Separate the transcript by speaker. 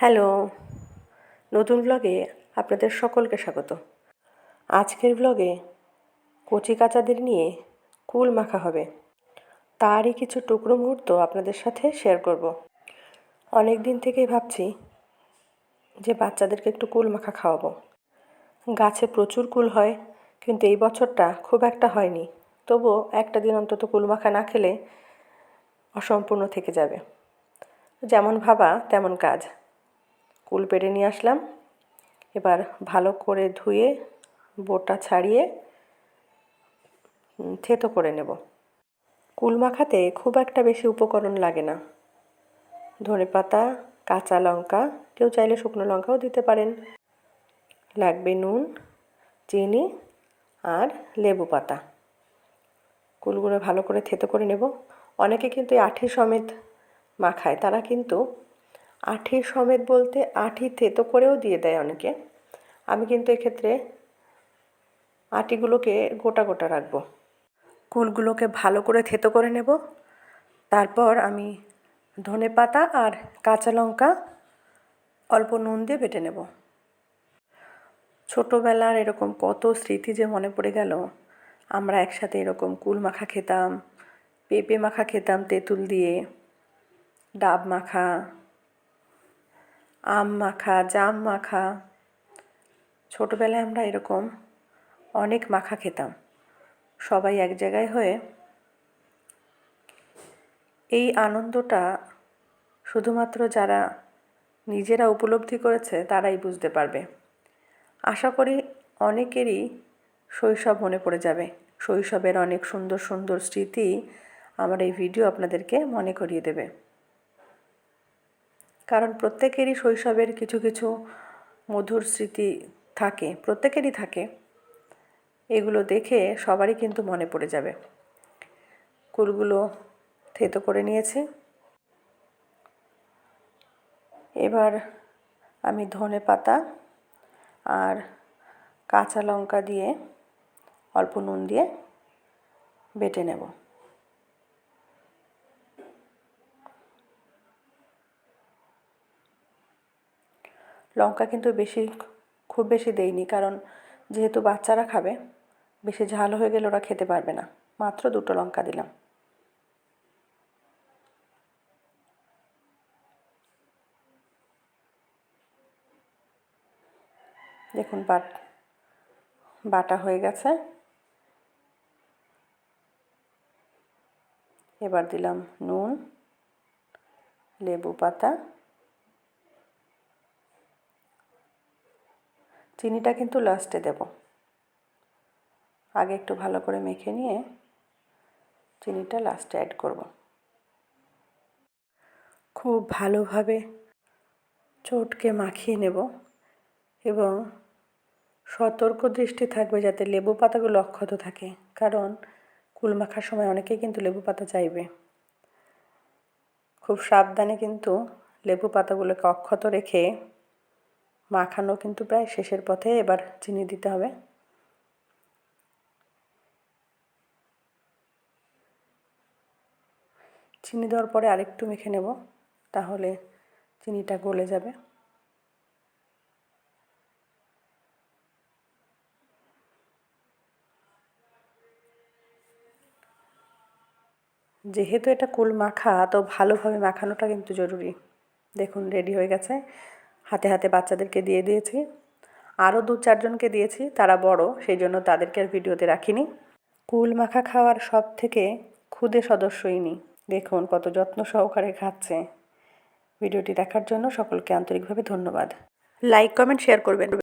Speaker 1: Hello, নতুন ব্লগে আপনাদের সকলকে স্বাগত। আজকের ব্লগে কচি কাচাদের নিয়ে কুল মাখা হবে। তারই কিছু টুকরো মুহূর্ত আপনাদের সাথে শেয়ার করব। অনেক দিন থেকেই ভাবছি যে বাচ্চাদেরকে একটু কুল মাখা খাওয়াবো। গাছে প্রচুর কুল হয়, কিন্তু এই বছরটা খুব একটা হয়নি। তবুও একটা দিন অন্তত কুল মাখা না খেলে অসম্পূর্ণ থেকে যাবে। যেমন ভাবা, তেমন কাজ। কুল পেড়ে নিয়ে আসলাম। এবার ভালো করে ধুয়ে বোটা ছাড়িয়ে থেতো করে নেব। কুল মাখাতে খুব একটা বেশি উপকরণ লাগে না। ধনে পাতা, কাঁচা লঙ্কা, কেউ চাইলে শুকনো লঙ্কাও দিতে পারেন। লাগবে নুন, চিনি আর লেবু পাতা। কুলগুলো ভালো করে থেতো করে নেব। অনেকে কিন্তু আঠি সমেত মাখায়, তারা কিন্তু আঠি সমেত বলতে আঠি থেতো করেও দিয়ে দেয় অনেকে। আমি কিন্তু এক্ষেত্রে আটিগুলোকে গোটা গোটা রাখব। কুলগুলোকে ভালো করে থেতো করে নেব। তারপর আমি ধনে পাতা আর কাঁচা লঙ্কা অল্প নুন দিয়ে বেটে নেব। ছোটোবেলার এরকম কত স্মৃতি যে মনে পড়ে গেল। আমরা একসাথে এরকম কুল মাখা খেতাম, পেঁপে মাখা খেতাম তেঁতুল দিয়ে, ডাব মাখা আম মাখা জাম মাখা ছোটোবেলায় আমরা এরকম অনেক মাখা খেতাম। সবাই এক জায়গায় হয়ে এই আনন্দটা শুধুমাত্র যারা নিজেরা উপলব্ধি করেছে, তারাই বুঝতে পারবে। আশা করি অনেকেরই শৈশব মনে পড়ে যাবে। শৈশবের অনেক সুন্দর সুন্দর স্মৃতি আমার এই ভিডিও আপনাদেরকে মনে করিয়ে দেবে। কারণ প্রত্যেকেরই শৈশবের কিছু কিছু মধুর স্মৃতি থাকে, প্রত্যেকেরই থাকে। এগুলো দেখে সবারই কিন্তু মনে পড়ে যাবে। কুলগুলো থেতো করে নিয়েছে। এবার আমি ধনে পাতা আর কাঁচা লঙ্কা দিয়ে অল্প নুন দিয়ে বেটে নেব। লঙ্কা কিন্তু বেশি, খুব বেশি দেইনি কারণ যেহেতু বাচ্চারা খাবে, বেশি ঝাল হয়ে গেলে ওরা খেতে পারবে না। মাত্র দুটো লঙ্কা দিলাম। দেখুন বাট, বাটা হয়ে গেছে। এবার দিলাম নুন, লেবু পাতা। চিনিটা কিন্তু লাস্টে দেব। আগে একটু ভালো করে মেখে নিয়ে চিনিটা লাস্টে অ্যাড করব। খুব ভালোভাবে চটকে মাখিয়ে নেব এবং সতর্ক দৃষ্টি থাকবে যাতে লেবু পাতাগুলো অক্ষত থাকে, কারণ কুল মাখার সময় অনেকেই কিন্তু লেবু পাতা চাইবে। খুব সাবধানে কিন্তু লেবু পাতাগুলোকে অক্ষত রেখে মাখানো কিন্তু প্রায় শেষের পথে এবার চিনি দিতে হবে। চিনি দেওয়ার পরে আরেকটু মেখে নেব, তাহলে চিনিটা গলে যাবে। যেহেতু এটা কুল মাখা, তো ভালোভাবে মাখানোটা কিন্তু জরুরি। দেখুন, রেডি হয়ে গেছে। হাতে হাতে বাচ্চাদেরকে দিয়ে দিয়েছি। আরও দু চারজনকে দিয়েছি, তারা বড়, সেই জন্য তাদেরকে আর ভিডিওতে রাখিনি। কুল মাখা খাওয়ার সব থেকে ক্ষুদে সদস্যই নি দেখুন কত যত্ন সহকারে খাচ্ছে। ভিডিওটি দেখার জন্য সকলকে আন্তরিকভাবে ধন্যবাদ। লাইক, কমেন্ট, শেয়ার করবেন।